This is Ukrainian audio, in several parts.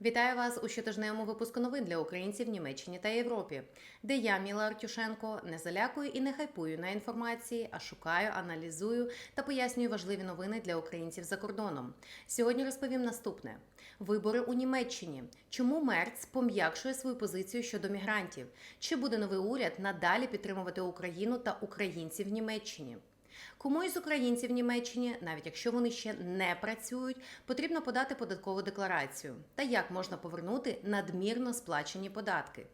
Вітаю вас у щотижневому випуску новин для українців Німеччині та Європі, де я, Міла Артюшенко, не залякую і не хайпую на інформації, а шукаю, аналізую та пояснюю важливі новини для українців за кордоном. Сьогодні розповім наступне: вибори у Німеччині. Чому Мерц пом'якшує свою позицію щодо мігрантів? Чи буде новий уряд надалі підтримувати Україну та українців в Німеччині? Кому із українців в Німеччині, навіть якщо вони ще не працюють, потрібно подати податкову декларацію та як можна повернути надмірно сплачені податки.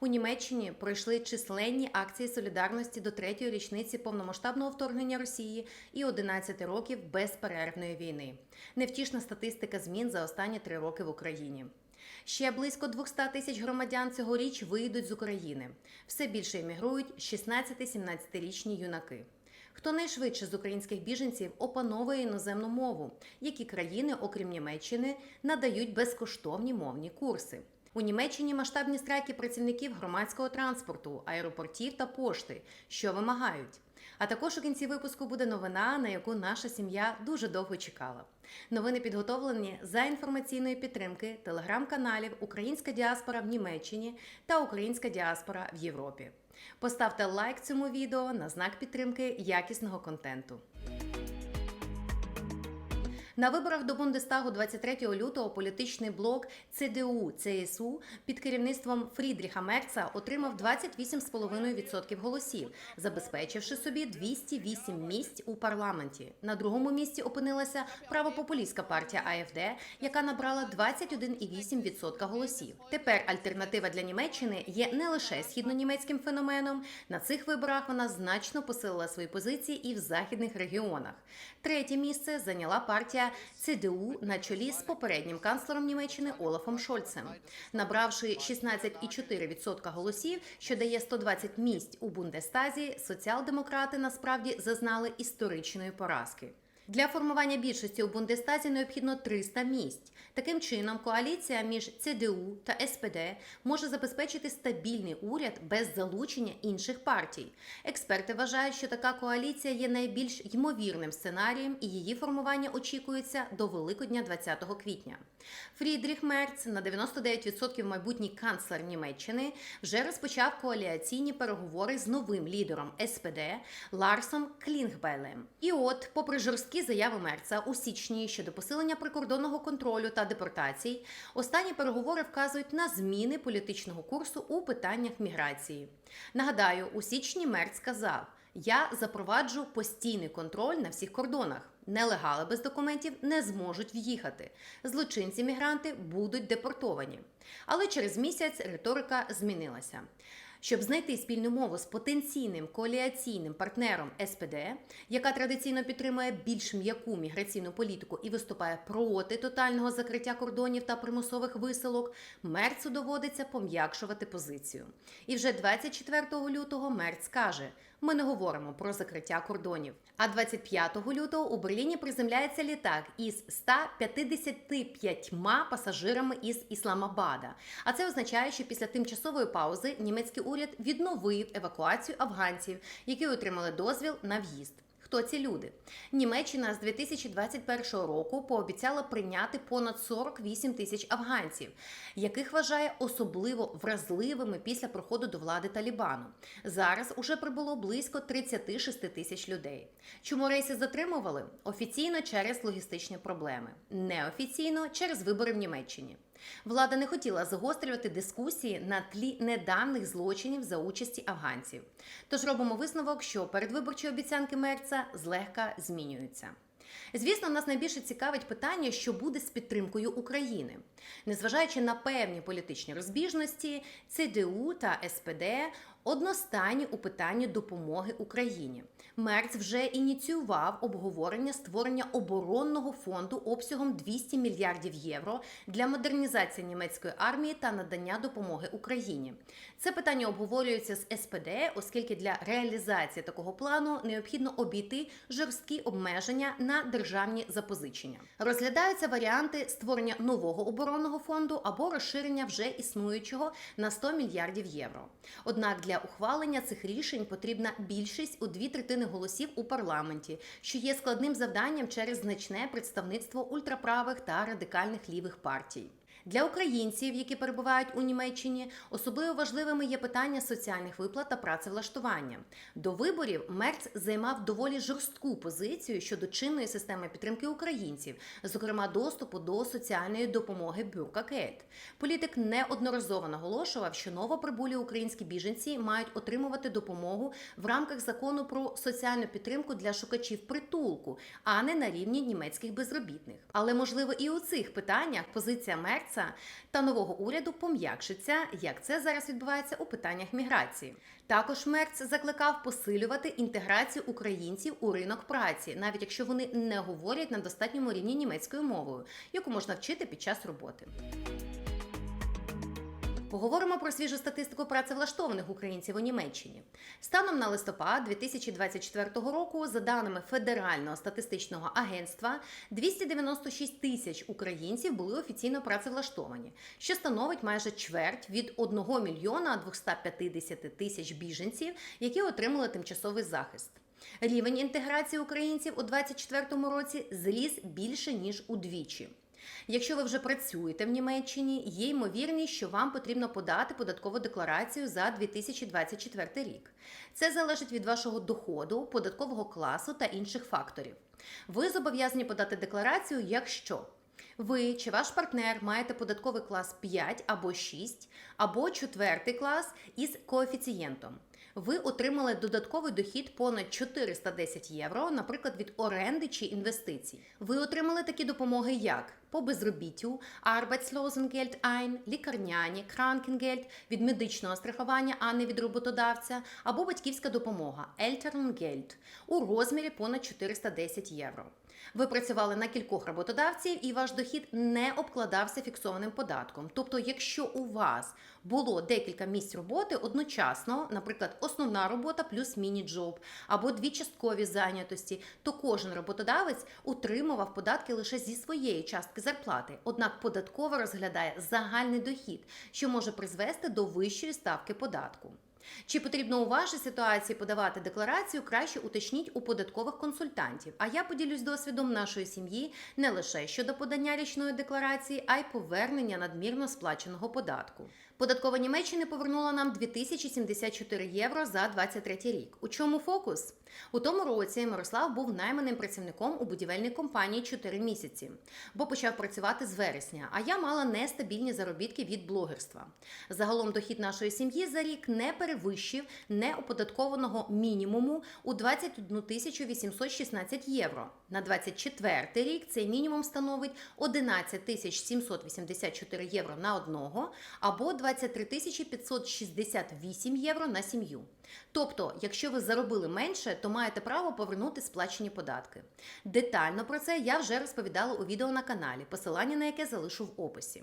У Німеччині пройшли численні акції солідарності до третьої річниці повномасштабного вторгнення Росії і 11 років безперервної війни. Невтішна статистика змін за останні три роки в Україні. Ще близько 200 тисяч громадян цьогоріч вийдуть з України. Все більше емігрують 16-17-річні юнаки. Хто найшвидше з українських біженців опановує іноземну мову, які країни, окрім Німеччини, надають безкоштовні мовні курси. У Німеччині масштабні страйки працівників громадського транспорту, аеропортів та пошти, що вимагають. А також у кінці випуску буде новина, на яку наша сім'я дуже довго чекала. Новини підготовлені за інформаційної підтримки телеграм-каналів Українська діаспора в Німеччині та Українська діаспора в Європі. Поставте лайк цьому відео на знак підтримки якісного контенту. На виборах до Бундестагу 23 лютого політичний блок ЦДУ ЦСУ під керівництвом Фрідріха Мерца отримав 28,5% голосів, забезпечивши собі 208 місць у парламенті. На другому місці опинилася правопопулістська партія АФД, яка набрала 21,8% голосів. Тепер альтернатива для Німеччини є не лише східнонімецьким феноменом. На цих виборах вона значно посилила свої позиції і в західних регіонах. Третє місце зайняла партія ЦДУ на чолі з попереднім канцлером Німеччини Олафом Шольцем, набравши 16,4% голосів, що дає 120 місць у Бундестазі. Соціал-демократи насправді зазнали історичної поразки. Для формування більшості у Бундестазі необхідно 300 місць. Таким чином, коаліція між ЦДУ та СПД може забезпечити стабільний уряд без залучення інших партій. Експерти вважають, що така коаліція є найбільш ймовірним сценарієм, і її формування очікується до Великодня 20 квітня. Фрідріх Мерц, на 99% майбутній канцлер Німеччини, вже розпочав коаліаційні переговори з новим лідером СПД Ларсом Клінгбелем. І от, попри жорсткі заяви Мерца у січні щодо посилення прикордонного контролю та депортацій, останні переговори вказують на зміни політичного курсу у питаннях міграції. Нагадаю, у січні Мерц сказав. Я запроваджу постійний контроль на всіх кордонах. Нелегали без документів не зможуть в'їхати. Злочинці-мігранти будуть депортовані. Але через місяць риторика змінилася. Щоб знайти спільну мову з потенційним коаліаційним партнером СПД, яка традиційно підтримує більш м'яку міграційну політику і виступає проти тотального закриття кордонів та примусових виселок, Мерцу доводиться пом'якшувати позицію. І вже 24 лютого Мерц каже: ми не говоримо про закриття кордонів. А 25 лютого у Берліні приземляється літак із 155 пасажирами із Ісламабада. А це означає, що після тимчасової паузи німецький уряд відновив евакуацію афганців, які отримали дозвіл на в'їзд. Хто ці люди? Німеччина з 2021 року пообіцяла прийняти понад 48 тисяч афганців, яких вважає особливо вразливими після проходу до влади Талібану. Зараз уже прибуло близько 36 тисяч людей. Чому рейси затримували? Офіційно через логістичні проблеми, неофіційно через вибори в Німеччині. Влада не хотіла загострювати дискусії на тлі недавніх злочинів за участі афганців. Тож робимо висновок, що передвиборчі обіцянки Мерца злегка змінюються. Звісно, нас найбільше цікавить питання, що буде з підтримкою України. Незважаючи на певні політичні розбіжності, ЦДУ та СПД одностайні у питанні допомоги Україні. Мерц вже ініціював обговорення створення оборонного фонду обсягом 200 мільярдів євро для модернізації німецької армії та надання допомоги Україні. Це питання обговорюється з СПД, оскільки для реалізації такого плану необхідно обійти жорсткі обмеження на державні запозичення. Розглядаються варіанти створення нового оборонного фонду або розширення вже існуючого на 100 мільярдів євро. Однак для ухвалення цих рішень потрібна більшість у дві третини голосів у парламенті, що є складним завданням через значне представництво ультраправих та радикальних лівих партій. Для українців, які перебувають у Німеччині, особливо важливими є питання соціальних виплат та працевлаштування. До виборів Мерц займав доволі жорстку позицію щодо чинної системи підтримки українців, зокрема доступу до соціальної допомоги Бюркакет. Політик неодноразово наголошував, що новоприбулі українські біженці мають отримувати допомогу в рамках закону про соціальну підтримку для шукачів притулку, а не на рівні німецьких безробітних. Але можливо і у цих питаннях позиція Мерца та нового уряду пом'якшиться, як це зараз відбувається у питаннях міграції. Також Мерц закликав посилювати інтеграцію українців у ринок праці, навіть якщо вони не говорять на достатньому рівні німецькою мовою, яку можна вчити під час роботи. Поговоримо про свіжу статистику працевлаштованих українців у Німеччині. Станом на листопад 2024 року, за даними Федерального статистичного агентства, 296 тисяч українців були офіційно працевлаштовані, що становить майже чверть від 1 мільйона 250 тисяч біженців, які отримали тимчасовий захист. Рівень інтеграції українців у 2024 році зріс більше ніж удвічі. Якщо ви вже працюєте в Німеччині, є ймовірність, що вам потрібно подати податкову декларацію за 2024 рік. Це залежить від вашого доходу, податкового класу та інших факторів. Ви зобов'язані подати декларацію, якщо ви чи ваш партнер маєте податковий клас 5 або 6, або четвертий клас із коефіцієнтом. Ви отримали додатковий дохід понад 410 євро, наприклад, від оренди чи інвестицій. Ви отримали такі допомоги, як по безробіттю, Arbeitslosengeld 1, лікарняні, Krankengeld від медичного страхування, а не від роботодавця, або батьківська допомога Elterngeld у розмірі понад 410 євро. Ви працювали на кількох роботодавців, і ваш дохід не обкладався фіксованим податком. Тобто, якщо у вас було декілька місць роботи одночасно, наприклад, основна робота плюс міні-джоб або дві часткові зайнятості, то кожен роботодавець утримував податки лише зі своєї частки зарплати. Однак податкова розглядає загальний дохід, що може призвести до вищої ставки податку. Чи потрібно у вашій ситуації подавати декларацію, краще уточніть у податкових консультантів. А я поділюсь досвідом нашої сім'ї не лише щодо подання річної декларації, а й повернення надмірно сплаченого податку. Податкова Німеччини повернула нам 2074 євро за 23 рік. У чому фокус? У тому році Мирослав був найманим працівником у будівельній компанії 4 місяці, бо почав працювати з вересня. А я мала нестабільні заробітки від блогерства. Загалом дохід нашої сім'ї за рік не перевищив неоподаткованого мінімуму у 21 тисячу 816 євро. На 24 рік цей мінімум становить 11 тисяч 784 євро на одного або 23 тисячі 568 євро на сім'ю. Тобто, якщо ви заробили менше, то маєте право повернути сплачені податки. Детально про це я вже розповідала у відео на каналі, посилання на яке залишу в описі.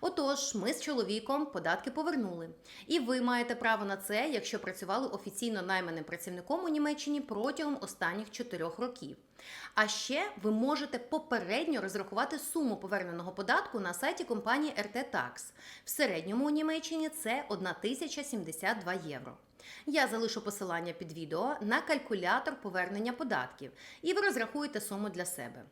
Отож, ми з чоловіком податки повернули. І ви маєте право на це, якщо працювали офіційно найманим працівником у Німеччині протягом останніх 4 років. А ще ви можете попередньо розрахувати суму поверненого податку на сайті компанії RT Tax. В середньому у Німеччині це 1072 євро. Я залишу посилання під відео на калькулятор повернення податків, і ви розрахуєте суму для себе.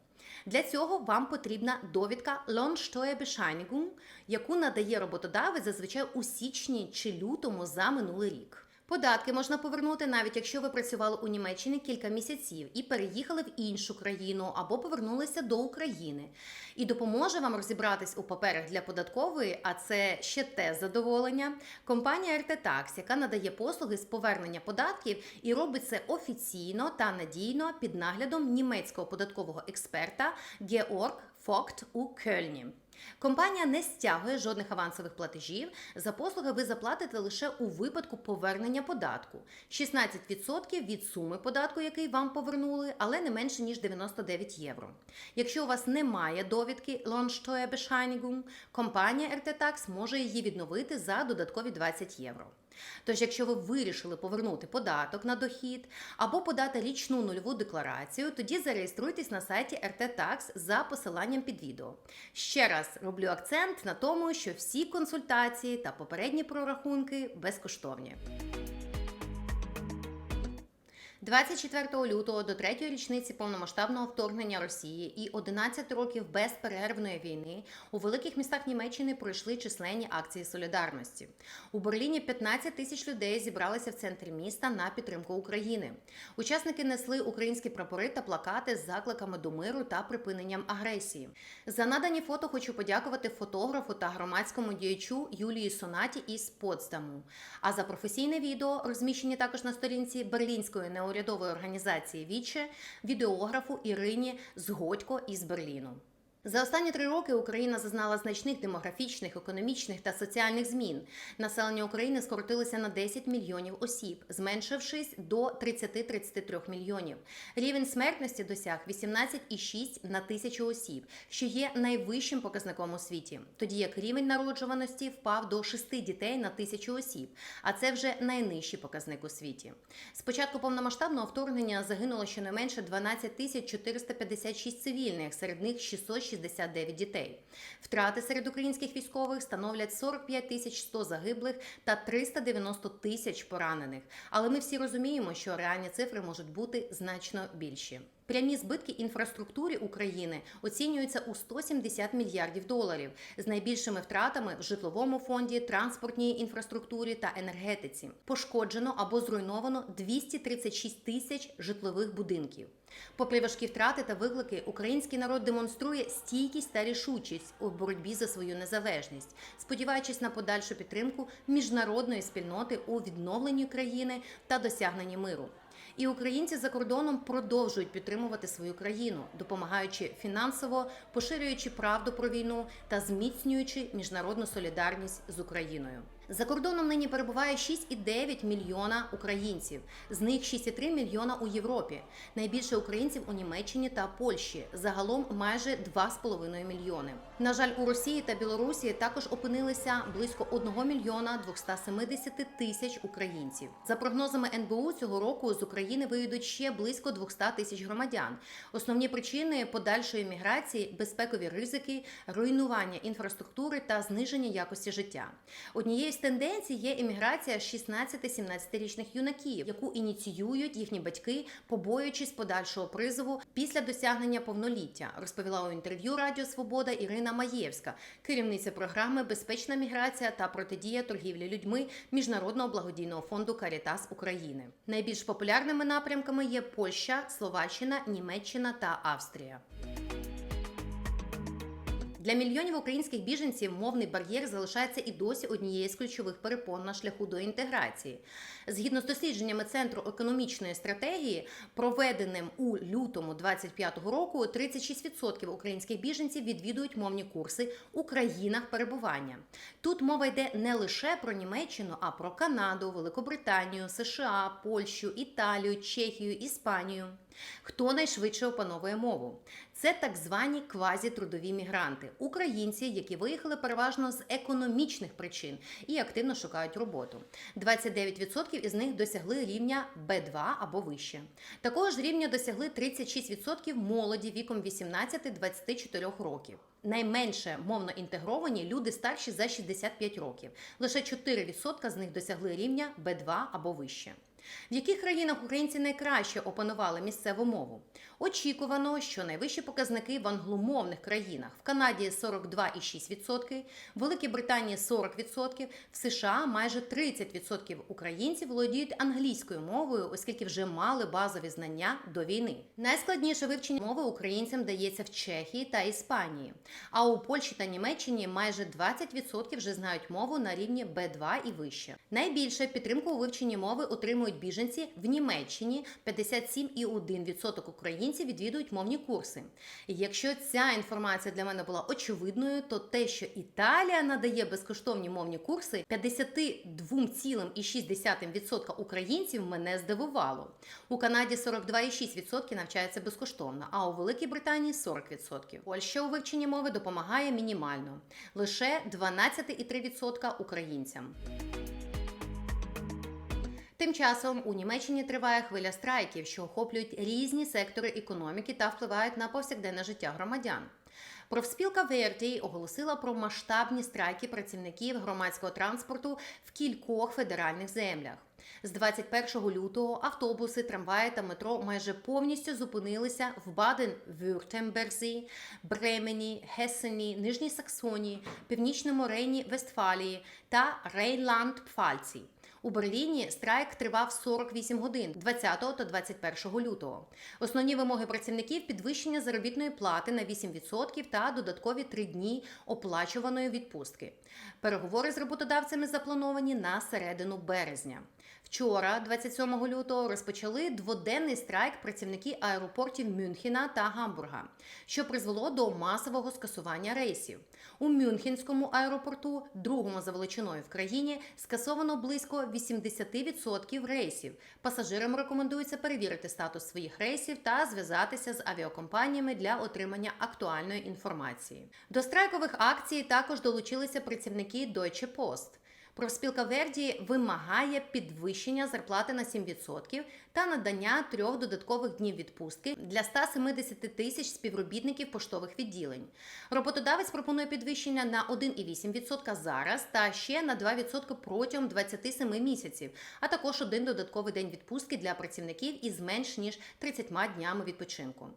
Для цього вам потрібна довідка Lohnsteuerbescheinigung, яку надає роботодавець зазвичай у січні чи лютому за минулий рік. Податки можна повернути навіть якщо ви працювали у Німеччині кілька місяців і переїхали в іншу країну або повернулися до України. І допоможе вам розібратись у паперах для податкової, а це ще те задоволення. Компанія RT Tax, яка надає послуги з повернення податків і робить це офіційно та надійно під наглядом німецького податкового експерта Георг Фокт у Кельні. Компанія не стягує жодних авансових платежів. За послуги ви заплатите лише у випадку повернення податку. 16% від суми податку, який вам повернули, але не менше ніж 99 євро. Якщо у вас немає довідки Lohnsteuerbescheinigung, компанія RT Tax може її відновити за додаткові 20 євро. Тож, якщо ви вирішили повернути податок на дохід або подати річну нульову декларацію, тоді зареєструйтесь на сайті RT Tax за посиланням під відео. Ще раз роблю акцент на тому, що всі консультації та попередні прорахунки безкоштовні. 24 лютого до третьої річниці повномасштабного вторгнення Росії і 11 років безперервної війни у великих містах Німеччини пройшли численні акції солідарності. У Берліні 15 тисяч людей зібралися в центрі міста на підтримку України. Учасники несли українські прапори та плакати з закликами до миру та припиненням агресії. За надані фото хочу подякувати фотографу та громадському діячу Юлії Сонаті із Потсдаму. А за професійне відео, розміщені також на сторінці Берлінської неурядової організації Віче, відеографу Ірині Згодько із Берліну. За останні три роки Україна зазнала значних демографічних, економічних та соціальних змін. Населення України скоротилося на 10 мільйонів осіб, зменшившись до 30-33 мільйонів. Рівень смертності досяг 18,6 на тисячу осіб, що є найвищим показником у світі. Тоді як рівень народжуваності впав до 6 дітей на тисячу осіб, а це вже найнижчий показник у світі. З початку повномасштабного вторгнення загинуло щонайменше 12 тисяч 456 цивільних, серед них 669 дітей. Втрати серед українських військових становлять 45 тисяч 100 загиблих та 390 тисяч поранених. Але ми всі розуміємо, що реальні цифри можуть бути значно більші. Прямі збитки інфраструктурі України оцінюються у 170 мільярдів доларів з найбільшими втратами в житловому фонді, транспортній інфраструктурі та енергетиці. Пошкоджено або зруйновано 236 тисяч житлових будинків. Попри важкі втрати та виклики, український народ демонструє стійкість та рішучість у боротьбі за свою незалежність, сподіваючись на подальшу підтримку міжнародної спільноти у відновленні країни та досягненні миру. І українці за кордоном продовжують підтримувати свою країну, допомагаючи фінансово, поширюючи правду про війну та зміцнюючи міжнародну солідарність з Україною. За кордоном нині перебуває 6,9 мільйона українців, з них 6,3 мільйона у Європі. Найбільше українців у Німеччині та Польщі. Загалом майже 2,5 мільйони. На жаль, у Росії та Білорусі також опинилися близько 1 мільйона 270 тисяч українців. За прогнозами НБУ цього року з України виїдуть ще близько 200 тисяч громадян. Основні причини подальшої міграції безпекові ризики, руйнування інфраструктури та зниження якості життя. Однією з тенденцій є еміграція 16-17-річних юнаків, яку ініціюють їхні батьки, побоюючись подальшого призову після досягнення повноліття, розповіла у інтерв'ю Радіо Свобода Ірина Маєвська, керівниця програми Безпечна міграція та протидія торгівлі людьми Міжнародного благодійного фонду Карітас України. Найбільш популярними напрямками є Польща, Словаччина, Німеччина та Австрія. Для мільйонів українських біженців мовний бар'єр залишається і досі однією з ключових перепон на шляху до інтеграції. Згідно з дослідженнями Центру економічної стратегії, проведеним у лютому 2025 року, 36% українських біженців відвідують мовні курси у країнах перебування. Тут мова йде не лише про Німеччину, а про Канаду, Великобританію, США, Польщу, Італію, Чехію, Іспанію. Хто найшвидше опановує мову? Це так звані квазітрудові мігранти, українці, які виїхали переважно з економічних причин і активно шукають роботу. 29% із них досягли рівня Б2 або вище. Такого ж рівня досягли 36% молоді віком 18-24 років. Найменше мовно інтегровані люди старші за 65 років. Лише 4% з них досягли рівня Б2 або вище. В яких країнах українці найкраще опанували місцеву мову? Очікувано, що найвищі показники в англомовних країнах в Канаді 42,6%, в Великій Британії 40%, в США майже 30% українців володіють англійською мовою, оскільки вже мали базові знання до війни. Найскладніше вивчення мови українцям дається в Чехії та Іспанії. А у Польщі та Німеччині майже 20% вже знають мову на рівні Б2 і вище. Найбільше підтримку у вивченні мови отримують біженці в Німеччині 57,1% українців відвідують мовні курси. І якщо ця інформація для мене була очевидною, то те, що Італія надає безкоштовні мовні курси 52,6% українців мене здивувало. У Канаді 42,6% навчаються безкоштовно, а у Великій Британії 40%. Польща у вивченні мови допомагає мінімально лише 12,3% українцям. Тим часом у Німеччині триває хвиля страйків, що охоплюють різні сектори економіки та впливають на повсякденне життя громадян. Профспілка Вертій оголосила про масштабні страйки працівників громадського транспорту в кількох федеральних землях. З 21 лютого автобуси, трамваї та метро майже повністю зупинилися в Баден-Вюртемберзі, Бремені, Гессені, Нижній Саксонії, Північному Рейні, Вестфалії та Рейнланд-Пфальці. У Берліні страйк тривав 48 годин 20 та 21 лютого. Основні вимоги працівників підвищення заробітної плати на 8% та додаткові 3 дні оплачуваної відпустки. Переговори з роботодавцями заплановані на середину березня. Вчора, 27 лютого, розпочали дводенний страйк працівники аеропортів Мюнхена та Гамбурга, що призвело до масового скасування рейсів. У Мюнхенському аеропорту, другому за величиною в країні, скасовано близько 80% рейсів. Пасажирам рекомендується перевірити статус своїх рейсів та зв'язатися з авіакомпаніями для отримання актуальної інформації. До страйкових акцій також долучилися працівники Deutsche Post. Профспілка Верді вимагає підвищення зарплати на 7% та надання трьох додаткових днів відпустки для 170 тисяч співробітників поштових відділень. Роботодавець пропонує підвищення на 1,8% зараз та ще на 2% протягом 27 місяців, а також один додатковий день відпустки для працівників із менш ніж 30 днями відпочинку.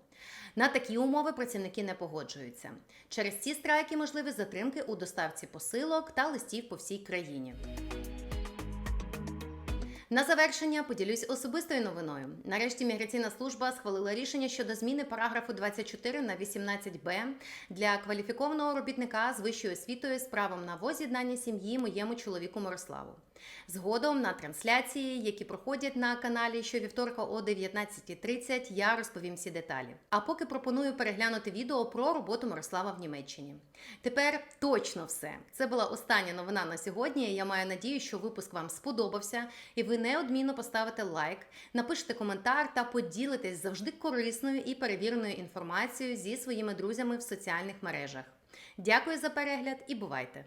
На такі умови працівники не погоджуються. Через ці страйки можливі затримки у доставці посилок та листів по всій країні. На завершення поділюсь особистою новиною. Нарешті міграційна служба схвалила рішення щодо зміни параграфу 24 на 18б для кваліфікованого робітника з вищою освітою з правом на воз'єднання сім'ї моєму чоловіку Мирославу. Згодом на трансляції, які проходять на каналі щовівторка о 19.30, я розповім всі деталі. А поки пропоную переглянути відео про роботу Мирослава в Німеччині. Тепер точно все. Це була остання новина на сьогодні. Я маю надію, що випуск вам сподобався, і ви неодмінно поставите лайк, напишете коментар та поділитесь завжди корисною і перевіреною інформацією зі своїми друзями в соціальних мережах. Дякую за перегляд і бувайте!